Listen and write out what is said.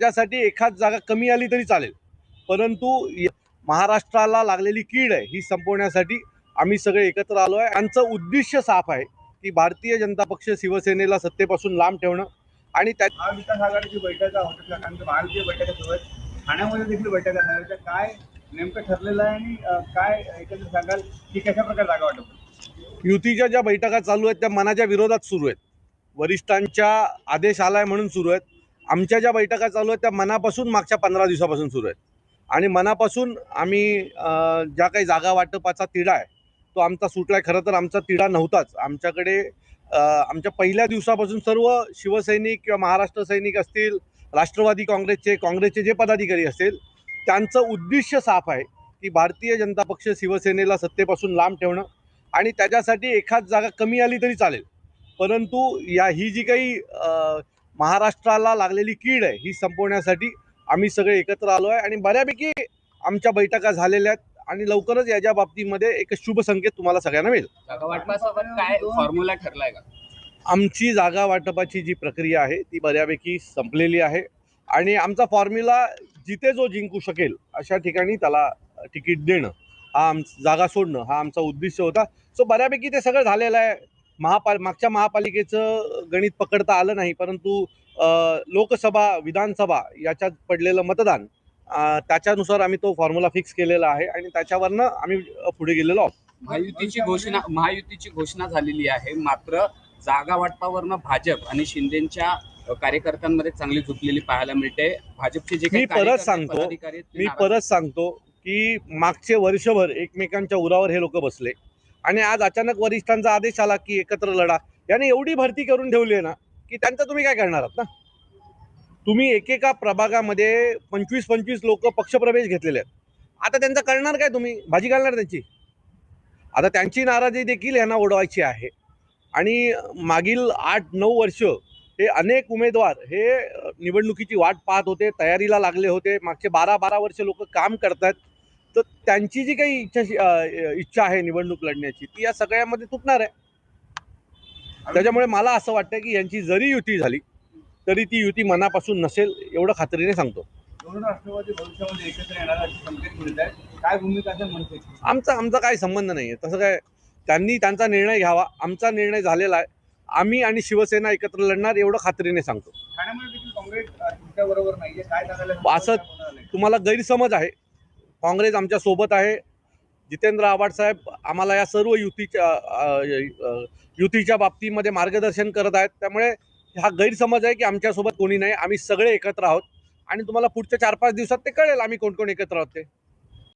त्याच्यासाठी एखाद जागा कमी आली तरी चालेल. परंतु महाराष्ट्राला लागलेली कीड आहे ही संपवण्यासाठी आम्ही सगळे एकत्र आलो आहे. आमचं उद्दिष्ट साफ आहे की भारतीय जनता पक्ष शिवसेनेला सत्तेपासून लांब ठेवणं आणि त्या महाविकास आघाडीची बैठक होत कारण की महायुतीय बैठका सुरू आहेत ठाण्यामध्ये देखील बैठक असणार आहे. काय नेमकं ठरलेलं आहे आणि काय एकंदर सांगाल की कशा प्रकारे जागा वाटप युतीच्या ज्या बैठका चालू आहेत त्या मनाच्या विरोधात सुरू आहेत. वरिष्ठांच्या आदेश आलाय म्हणून सुरू आहेत. आमच्या ज्या बैठका चालू आहेत त्या मनापासून मागच्या पंधरा दिवसापासून सुरू आहेत. आणि मनापासून आम्ही ज्या काही जागा वाटपाचा तिढा आहे तो आमचा सुटलाय खरं तर आमचा तिढा नव्हताच. आमच्याकडे आमच्या पहिल्या दिवसापासून सर्व शिवसैनिक किंवा महाराष्ट्र सैनिक असतील राष्ट्रवादी काँग्रेसचे काँग्रेसचे जे पदाधिकारी असतील त्यांचं उद्दिष्ट साफ आहे की भारतीय जनता पक्ष शिवसेनेला सत्तेपासून लांब ठेवणं आणि त्याच्यासाठी एखाद जागा कमी आली तरी चालेल. परंतु या ही जी काही महाराष्ट्राला लागलेली कीड आहे ही संपवण्यासाठी आम्ही सगळे एकत्र आलो आहे आणि बऱ्यापैकी आमच्या बैठका झालेल्या आहेत आणि लवकरच याच्या बाबतीमध्ये एक शुभ संकेत तुम्हाला सगळ्यांना मिळेल. काय फॉर्म्युला ठरलाय का? आमची जागा वाटपाची जी प्रक्रिया आहे ती बऱ्यापैकी संपलेली आहे आणि आमचा फॉर्म्युला जिथे जो जिंकू शकेल अशा ठिकाणी त्याला तिकीट देणं हा आम जागा सोडणं हा आमचा उद्दिष्ट होता. सो बऱ्यापैकी ते सगळं झालेलं आहे. महापाल मागच्या महापालिकेचं गणित पकडता आलं नाही परंतु लोकसभा विधानसभा याच्यात पडलेलं मतदान त्याच्यानुसार आम्ही तो फॉर्म्युला फिक्स केलेला आहे आणि त्याच्यावरनं आम्ही पुढे गेलेलो आहोत. महायुतीची घोषणा महायुतीची घोषणा झालेली आहे. मात्र जागा वाटपावरनं भाजप आणि शिंदेच्या कार्यकर्त्यांमध्ये चांगली झुकलेली पाहायला मिळते. भाजपचे जे काही मी परत सांगतो, मी परत सांगतो की मागचे वर्षभर एकमेकांच्या उरावर हे लोक बसले. आणि आज अचानक वरिष्ठांचा आदेश आला की एकत्र लढा. याने एवढी भरती करून ठेवली आहे ना की त्यांचं तुम्ही काय करणार आहात ना? तुम्ही एकेका प्रभागामध्ये पंचवीस पंचवीस लोक पक्षप्रवेश घेतलेले आहेत. आता त्यांचा करणार काय तुम्ही? भाजी घालणार त्यांची? आता त्यांची नाराजी देखील यांना ओढवायची आहे. आणि मागील आठ नऊ वर्ष हे अनेक उमेदवार हे निवडणुकीची वाट पाहत होते तयारीला लागले होते. मागचे बारा बारा वर्ष लोक काम करतात तर त्यांची जी काही इच्छा इच्छा आहे निवडणूक लढण्याची ती या सगळ्यामध्ये तुटणार आहे. त्याच्यामुळे मला असं वाटतं की यांची जरी युती झाली तरी ती युती मनापासून नसेल एवढं खात्रीने सांगतो. आमचा आमचा काही संबंध नाही आहे तसं काय त्यांनी त्यांचा निर्णय घ्यावा. आमचा निर्णय झालेला आहे. आम्ही आणि शिवसेना एकत्र लढणार एवढं खात्रीने सांगतो. असं- तुम्हाला गैरसमज आहे. काँग्रेस आमच्यासोबत आहे. जितेंद्र आव्हाडसाहेब आम्हाला या सर्व युतीच्या युतीच्या बाबतीमध्ये मार्गदर्शन करत आहेत. त्यामुळे हा गैरसमज आहे की आमच्यासोबत कोणी नाही. आम्ही सगळे एकत्र आहोत. आणि तुम्हाला पुढच्या चार पाच दिवसात ते कळेल आम्ही कोण कोण एकत्र आहोत ते.